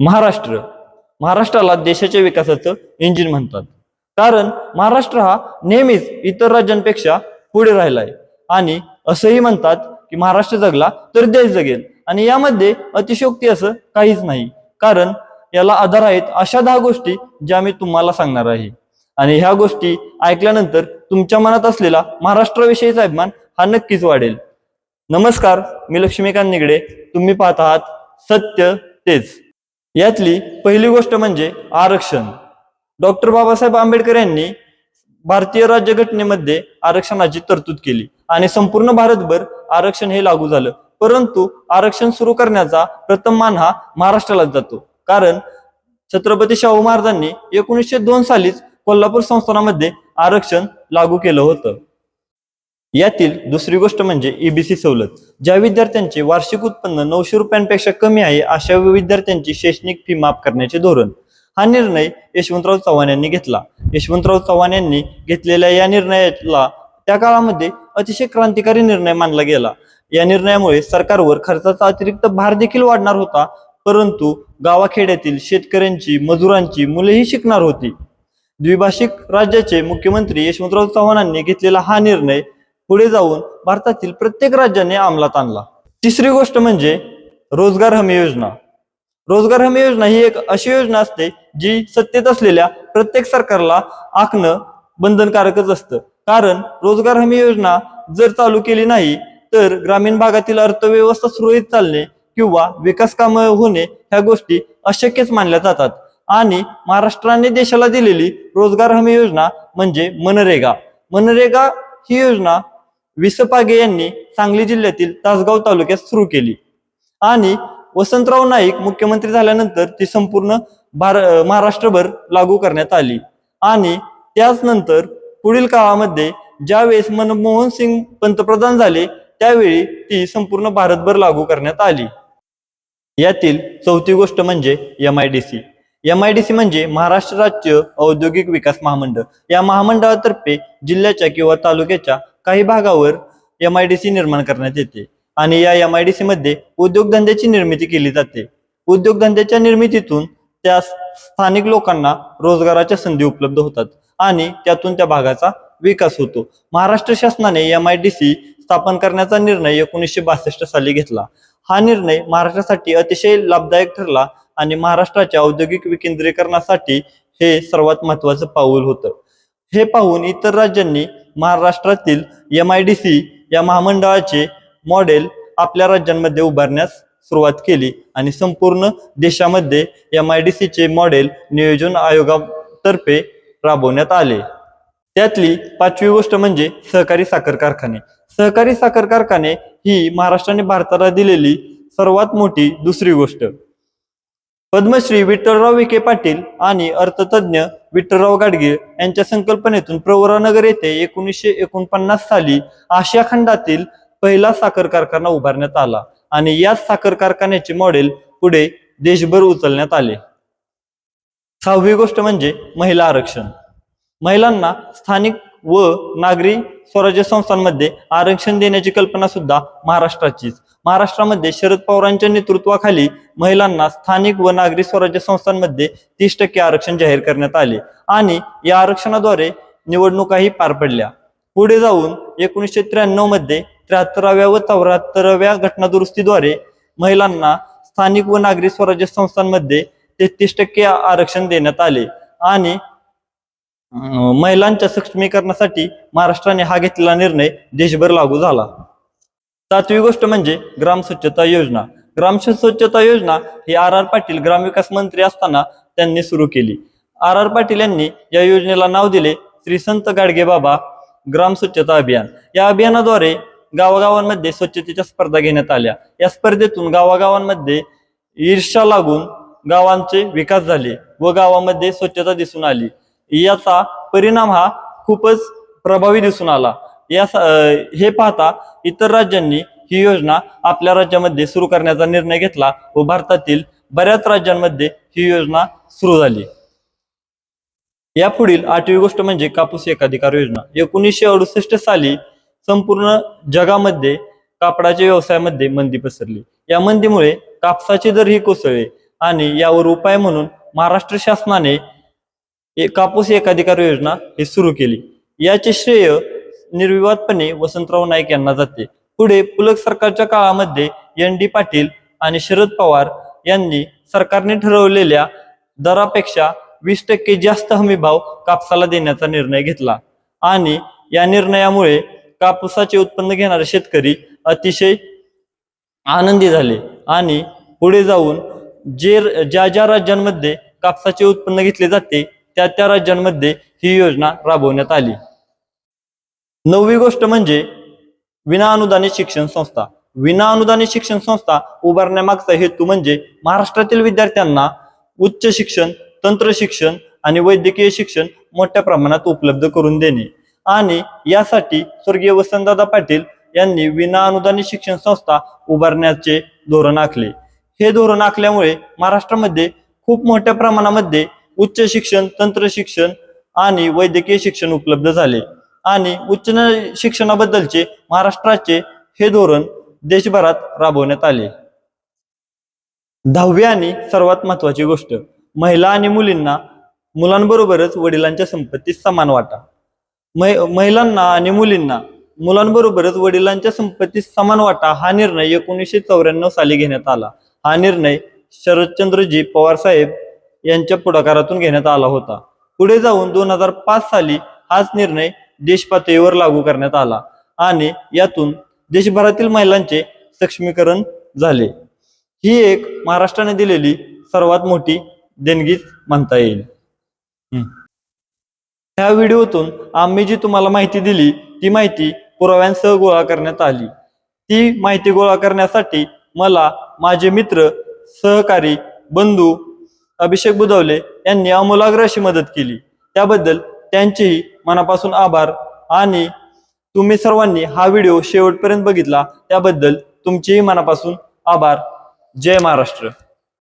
महाराष्ट्र. महाराष्ट्राला देशाच्या विकासाचं इंजिन म्हणतात. कारण महाराष्ट्र हा नेहमीच इतर राज्यांपेक्षा पुढे राहिला आहे आणि असंही म्हणतात की महाराष्ट्र जगला तर देश जगेल. आणि यामध्ये अतिशयोक्ती असं काहीच नाही. कारण याला आधार आहेत अशा दहा गोष्टी ज्या मी तुम्हाला सांगणार आहे. आणि ह्या गोष्टी ऐकल्यानंतर तुमच्या मनात असलेला महाराष्ट्राविषयीचा अभिमान हा नक्कीच वाढेल. नमस्कार मी लक्ष्मीकांत निगडे. तुम्ही पाहत आहात सत्य तेच यातली पहिली गोष्ट म्हणजे आरक्षण. डॉक्टर बाबासाहेब आंबेडकर यांनी भारतीय राज्यघटनेमध्ये आरक्षणाची तरतूद केली आणि संपूर्ण भारतभर आरक्षण हे लागू झालं. परंतु आरक्षण सुरू करण्याचा प्रथम मान हा महाराष्ट्रालाच जातो. कारण छत्रपती शाहू महाराजांनी एकोणीसशे दोन सालीच कोल्हापूर संस्थानामध्ये आरक्षण लागू केलं होतं. यातील दुसरी गोष्ट म्हणजे ईबीसी सवलत. ज्या विद्यार्थ्यांचे वार्षिक उत्पन्न नऊशे रुपयांपेक्षा कमी आहे अशा विद्यार्थ्यांची शैक्षणिक फी माफ करण्याचे धोरण. हा निर्णय यशवंतराव चव्हाण यांनी घेतला. यशवंतराव चव्हाण यांनी घेतलेल्या या निर्णयाला त्या काळामध्ये अतिशय क्रांतिकारी निर्णय मानला गेला. या निर्णयामुळे सरकारवर खर्चाचा अतिरिक्त भार देखील वाढणार होता परंतु गावाखेड्यातील शेतकऱ्यांची मजुरांची मुलेही शिकणार होती. द्विभाषिक राज्याचे मुख्यमंत्री यशवंतराव चव्हाणांनी घेतलेला हा निर्णय पुढे जाऊन भारतातील प्रत्येक राज्याने अंमलात आणला. तिसरी गोष्ट म्हणजे रोजगार हमी योजना. रोजगार हमी योजना ही एक अशी योजना असते जी सत्तेत असलेल्या प्रत्येक सरकारला आखणं बंधनकारकच असतं. कारण रोजगार हमी योजना जर चालू केली नाही तर ग्रामीण भागातील अर्थव्यवस्था सुरळीत चालणे किंवा विकास कामं होणे ह्या गोष्टी अशक्यच मानल्या जातात. आणि महाराष्ट्राने देशाला दिलेली रोजगार हमी योजना म्हणजे मनरेगा. मनरेगा ही योजना विसपागे यांनी सांगली जिल्ह्यातील तासगाव तालुक्यात सुरू केली. आणि वसंतराव नाईक मुख्यमंत्री झाल्यानंतर ती संपूर्ण भार महाराष्ट्रभर लागू करण्यात आली. आणि त्याच नंतर पुढील काळामध्ये ज्यावेळेस मनमोहन सिंग पंतप्रधान झाले त्यावेळी ती संपूर्ण भारतभर लागू करण्यात आली. यातील चौथी गोष्ट म्हणजे M I D C M I D C म्हणजे महाराष्ट्र राज्य औद्योगिक विकास महामंडळ. या महामंडळातर्फे जिल्ह्याच्या किंवा तालुक्याच्या काही भागावर एम आय डी सी निर्माण करण्यात येते आणि या एम आय डी सी मध्ये उद्योगधंद्याची निर्मिती केली जाते. उद्योगधंद्याच्या निर्मितीतून त्या स्थानिक लोकांना रोजगाराच्या संधी उपलब्ध होतात आणि त्यातून त्या भागाचा विकास होतो. महाराष्ट्र शासनाने एम आय डी सी स्थापन करण्याचा निर्णय एकोणीसशे बासष्ट साली घेतला. हा निर्णय महाराष्ट्रासाठी अतिशय लाभदायक ठरला आणि महाराष्ट्राच्या औद्योगिक विकेंद्रीकरणासाठी हे सर्वात महत्वाचं पाऊल होतं. हे पाहून इतर राज्यांनी महाराष्ट्रातील एम आय डी सी या महामंडळाचे मॉडेल आपल्या राज्यांमध्ये उभारण्यास सुरुवात केली आणि संपूर्ण देशामध्ये एम आय डी सीचे मॉडेल नियोजन आयोगातर्फे राबवण्यात आले. त्यातली पाचवी गोष्ट म्हणजे सहकारी साखर कारखाने. सहकारी साखर कारखाने ही महाराष्ट्राने भारताला दिलेली सर्वात मोठी दुसरी गोष्ट. पद्मश्री विठ्ठलराव विखे पाटील आणि अर्थतज्ञ विठ्ठलराव गाडगीळ यांच्या संकल्पनेतून प्रवरानगर येथे एकोणीसशे एकोणपन्नास साली आशिया खंडातील पहिला साखर कारखाना उभारण्यात आला आणि याच साखर कारखान्याचे मॉडेल पुढे देशभर उचलण्यात आले. सहावी गोष्ट म्हणजे महिला आरक्षण. महिलांना स्थानिक व नागरी स्वराज्य संस्थांमध्ये आरक्षण देण्याची कल्पना सुद्धा महाराष्ट्राचीच. महाराष्ट्रामध्ये शरद पवारांच्या नेतृत्वाखाली महिलांना स्थानिक व नागरी स्वराज्य संस्थांमध्ये तीस टक्के आरक्षण जाहीर करण्यात आले आणि या आरक्षणाद्वारे निवडणुकाही पार पडल्या. पुढे जाऊन एकोणीसशे त्र्याण्णवमध्ये त्र्याहत्तराव्या व चौऱ्याहत्तराव्या घटनादुरुस्तीद्वारे महिलांना स्थानिक व नागरी स्वराज्य संस्थांमध्ये तेहतीस टक्के आरक्षण देण्यात आले आणि महिलांच्या सक्षमीकरणासाठी महाराष्ट्राने हा घेतलेला निर्णय देशभर लागू झाला. सातवी गोष्ट म्हणजे ग्राम स्वच्छता योजना. ग्राम स्वच्छता योजना ही आर आर पाटील ग्रामविकास मंत्री असताना त्यांनी सुरू केली. आर आर पाटील यांनी या योजनेला नाव दिले श्री संत गाडगे बाबा ग्राम स्वच्छता अभियान. या अभियानाद्वारे गावागावांमध्ये स्वच्छतेच्या स्पर्धा घेण्यात आल्या. या स्पर्धेतून गावागावांमध्ये ईर्षा लागून गावांचे विकास झाले व गावामध्ये स्वच्छता दिसून आली. याचा परिणाम हा खूपच प्रभावी दिसून आला. या हे पाहता इतर राज्यांनी ही योजना आपल्या राज्यामध्ये सुरू करण्याचा निर्णय घेतला व भारतातील बऱ्याच राज्यांमध्ये ही योजना सुरू झाली. यापुढील आठवी गोष्ट म्हणजे कापूस एकाधिकार योजना. एकोणीसशे अडुसष्ट साली संपूर्ण जगामध्ये कापडाच्या व्यवसायामध्ये मंदी पसरली. या मंदीमुळे कापसाचे दर ही कोसळले आणि यावर उपाय म्हणून महाराष्ट्र शासनाने कापूस एकाधिकार योजना ही सुरू केली. याचे श्रेय निर्विवादपणे वसंतराव नाईक यांना जाते. पुढे पुलक सरकारच्या काळामध्ये एन डी पाटील आणि शरद पवार यांनी सरकारने ठरवलेल्या दरापेक्षा वीस टक्के जास्त हमीभाव कापसाला देण्याचा निर्णय घेतला. आणि या निर्णयामुळे कापूसाचे उत्पन्न घेणारे शेतकरी अतिशय आनंदी झाले आणि पुढे जाऊन जे ज्या ज्या राज्यांमध्ये कापसाचे उत्पन्न घेतले जाते त्या त्या राज्यांमध्ये ही योजना राबवण्यात आली. नववी गोष्ट म्हणजे विना अनुदानित शिक्षण संस्था. विना अनुदानित शिक्षण संस्था उभारण्यामागचा हेतू म्हणजे महाराष्ट्रातील विद्यार्थ्यांना उच्च शिक्षण तंत्र शिक्षण आणि वैद्यकीय शिक्षण मोठ्या प्रमाणात उपलब्ध करून देणे. आणि यासाठी स्वर्गीय वसंतदादा पाटील यांनी विना अनुदानित शिक्षण संस्था उभारण्याचे धोरण आखले. हे धोरण आखल्यामुळे महाराष्ट्रामध्ये खूप मोठ्या प्रमाणामध्ये उच्च शिक्षण तंत्र शिक्षण आणि वैद्यकीय शिक्षण उपलब्ध झाले. आणि उच्च शिक्षणाबद्दलचे महाराष्ट्राचे हे धोरण देशभरात राबवण्यात आले. दहावी आणि सर्वात महत्वाची गोष्ट महिला आणि मुलींना मुलांबरोबरच वडिलांच्या संपत्तीत समान वाटा. मै- महिलांना आणि मुलींना मुलांबरोबरच वडिलांच्या संपत्तीत समान वाटा हा निर्णय एकोणीसशे चौऱ्याण्णव साली घेण्यात आला. हा निर्णय शरदचंद्रजी पवार साहेब यांच्या पुढाकारातून घेण्यात आला होता. पुढे जाऊन दोन हजार पाच साली हाच निर्णय देशपातळीवर लागू करण्यात आला आणि यातून देशभरातील महिलांचे सक्षमीकरण झाले. ही एक महाराष्ट्राने दिलेली सर्वात मोठी देणगीच म्हणता येईल. हम्म. ह्या व्हिडिओतून आम्ही जी तुम्हाला माहिती दिली ती माहिती पुराव्यांसह गोळा करण्यात आली. ती माहिती गोळा करण्यासाठी मला माझे मित्र सहकारी बंधू अभिषेक बुधवले यांनी अमूलाग्र अशी मदत केली. त्याबद्दल त्यांचेही मनापासून आभार आणि तुम्ही सर्वांनी हा व्हिडिओ शेवटपर्यंत बघितला. त्याबद्दल तुमचेही मनापासून आभार. जय महाराष्ट्र.